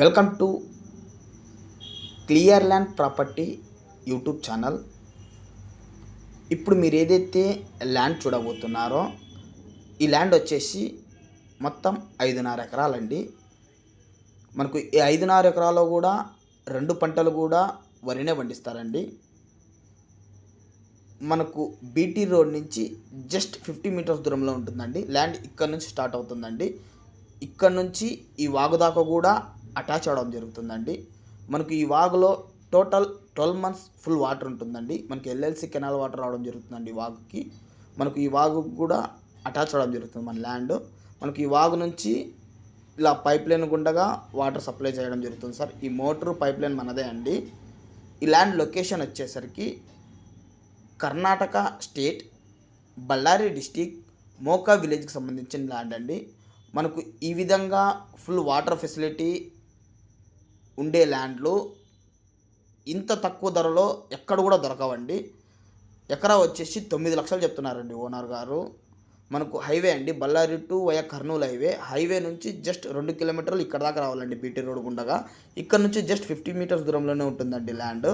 Welcome to clear land property YouTube channel. ఇప్పుడు మీరు ఏదైతే ల్యాండ్ చూడబోతున్నారో ఈ ల్యాండ్ వచ్చేసి మొత్తం ఐదున్నర ఎకరాలండి. మనకు ఈ ఐదున్నర ఎకరాల్లో కూడా రెండు పంటలు కూడా వరినే పండిస్తారండి. మనకు బీటీ రోడ్ నుంచి జస్ట్ ఫిఫ్టీ మీటర్స్ దూరంలో ఉంటుందండి. ల్యాండ్ ఇక్కడ నుంచి స్టార్ట్ అవుతుందండి. ఇక్కడ నుంచి ఈ వాగు దాకా కూడా అటాచ్ అవడం జరుగుతుందండి. మనకు ఈ వాగులో total twelve months full water ఉంటుందండి. మనకి ఎల్ఎల్సి కెనాల్ వాటర్ రావడం జరుగుతుందండి ఈ వాగుకి. మనకు ఈ వాగు కూడా అటాచ్ అవడం జరుగుతుంది మన ల్యాండ్. మనకు ఈ వాగు నుంచి ఇలా పైప్ లైన్ గుండగా వాటర్ సప్లై చేయడం జరుగుతుంది సార్. ఈ మోటార్ పైప్ లైన్ మనదే అండి. ఈ ల్యాండ్ లొకేషన్ వచ్చేసరికి కర్ణాటక స్టేట్ బళ్ళారి డిస్టిక్ మోకా విలేజ్కి సంబంధించిన ల్యాండ్ అండి. మనకు ఈ విధంగా ఫుల్ వాటర్ ఫెసిలిటీ ఉండే ల్యాండ్లు ఇంత తక్కువ ధరలో ఎక్కడ కూడా దొరకవండి. ఎకరా వచ్చేసి తొమ్మిది లక్షలు చెప్తున్నారండి ఓనర్ గారు. మనకు హైవే అండి. Ballari to via Kurnool highway. Highway నుంచి జస్ట్ రెండు కిలోమీటర్లు ఇక్కడ దాకా రావాలండి బీటీ రోడ్ గుండగా. ఇక్కడ నుంచి జస్ట్ ఫిఫ్టీ మీటర్స్ దూరంలోనే ఉంటుందండి ల్యాండ్.